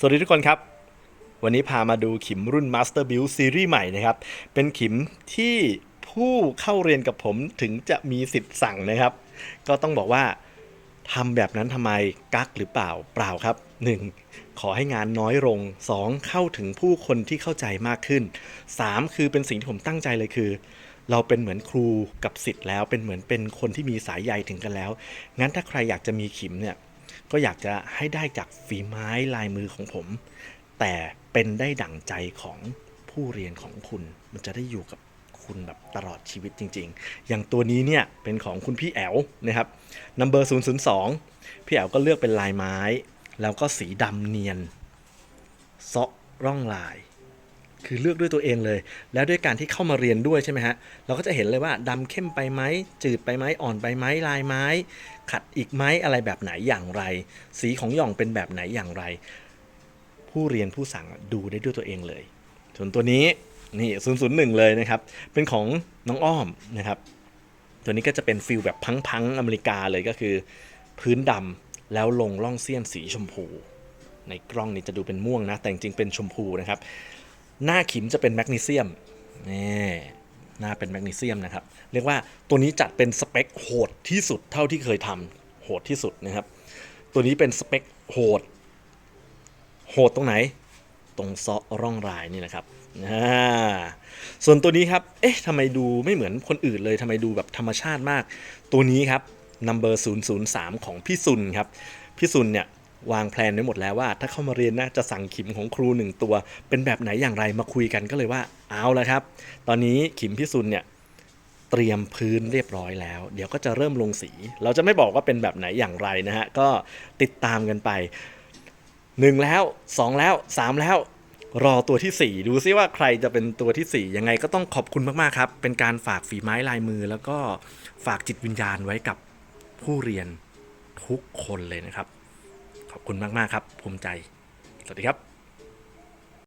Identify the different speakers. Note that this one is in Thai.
Speaker 1: สวัสดีทุกคนครับ วันนี้พามาดูขิมรุ่น Master Build ซีรีส์ใหม่นะครับ เป็นขิมที่ผู้เข้าเรียนกับผมถึงจะมีสิทธิ์สั่งนะครับ ก็ต้องบอกว่าทำแบบนั้นทำไมกักหรือเปล่าเปล่าครับ 1. ขอให้งานน้อยลง 2. เข้าถึงผู้คนที่เข้าใจมากขึ้น 3. คือเป็นสิ่งที่ผมตั้งใจเลยคือ เราเป็นเหมือนครูกับสิทธิ์แล้วเป็นเหมือนเป็นคนที่มีสายใยถึงกันแล้ว งั้นถ้าใครอยากจะมีขิมเนี่ย ก็อยากจะให้ได้จากฝีไม้ลายมือของผม แต่เป็นได้ดั่งใจของผู้เรียนของคุณ มันจะได้อยู่กับคุณแบบตลอดชีวิตจริง ๆ อย่างตัวนี้เนี่ยเป็นของคุณพี่แอลนะครับ number 002 พี่แอลก็เลือกเป็นลายไม้ แล้วก็สีดำเนียนเซาะร่องลาย คือเลือกด้วยตัวเองเลย แล้วด้วยการที่เข้ามาเรียนด้วยใช่ไหมฮะ เราก็จะเห็นเลยว่าดำเข้มไปไหม จืดไปไหม อ่อนไปไหม ลายไม้ ขัดอีกไหม อะไรแบบไหนอย่างไร สีของหย่องเป็นแบบไหนอย่างไร ผู้เรียนผู้สั่งดูได้ด้วยตัวเองเลย ส่วนตัวนี้นี่001 เลยนะครับ เป็นของน้องอ้อมนะครับ ตัวนี้ก็จะเป็นฟิลแบบพังๆอเมริกาเลยก็คือ พื้นดำแล้วลงล่องเสี้ยนสีชมพู ในกล้องนี้จะดูเป็นม่วงนะ แต่จริงเป็นชมพูนะครับ หน้าขิมจะเป็นแมกนีเซียมนี่หน้าเป็นแมกนีเซียมนะครับ เรียกว่าตัวนี้จัดเป็นสเปคโหดที่สุดเท่าที่เคยทำโหดที่สุดนะครับ ตัวนี้เป็นสเปคโหดโหดตรงไหน ตรงซาะร่องรายนี่แหละครับส่วนตัวนี้ครับ เอ๊ะทำไมดูไม่เหมือนคนอื่นเลยทำไมดูแบบธรรมชาติมาก ตัวนี้ครับ number 003 ของพี่ซุนครับ พี่ซุนเนี่ย วางแผนไว้หมดแล้วว่า ถ้าเข้ามาเรียนนะจะสั่งขิมของครูหนึ่งตัว เป็นแบบไหนอย่างไรมาคุยกันก็เลยว่าเอาละครับ ตอนนี้ขิมพี่ซุนเนี่ยเตรียมพื้นเรียบร้อยแล้ว เดี๋ยวก็จะเริ่มลงสี เราจะไม่บอกว่าเป็นแบบไหนอย่างไรนะฮะก็ติดตามกันไป 1 แล้ว 2 แล้ว 3 แล้วรอตัวทีสี่4 ดูซิว่าใครจะเป็นตัวทีสี่ 4 ยังไงก็ต้องขอบคุณมากๆครับ เป็นการฝากฝีไม้ลายมือ แล้วก็ฝากจิตวิญญาณไว้กับผู้เรียนทุกคนเลยนะครับ ขอบคุณมาก ๆ ครับ ภูมิใจ สวัสดีครับ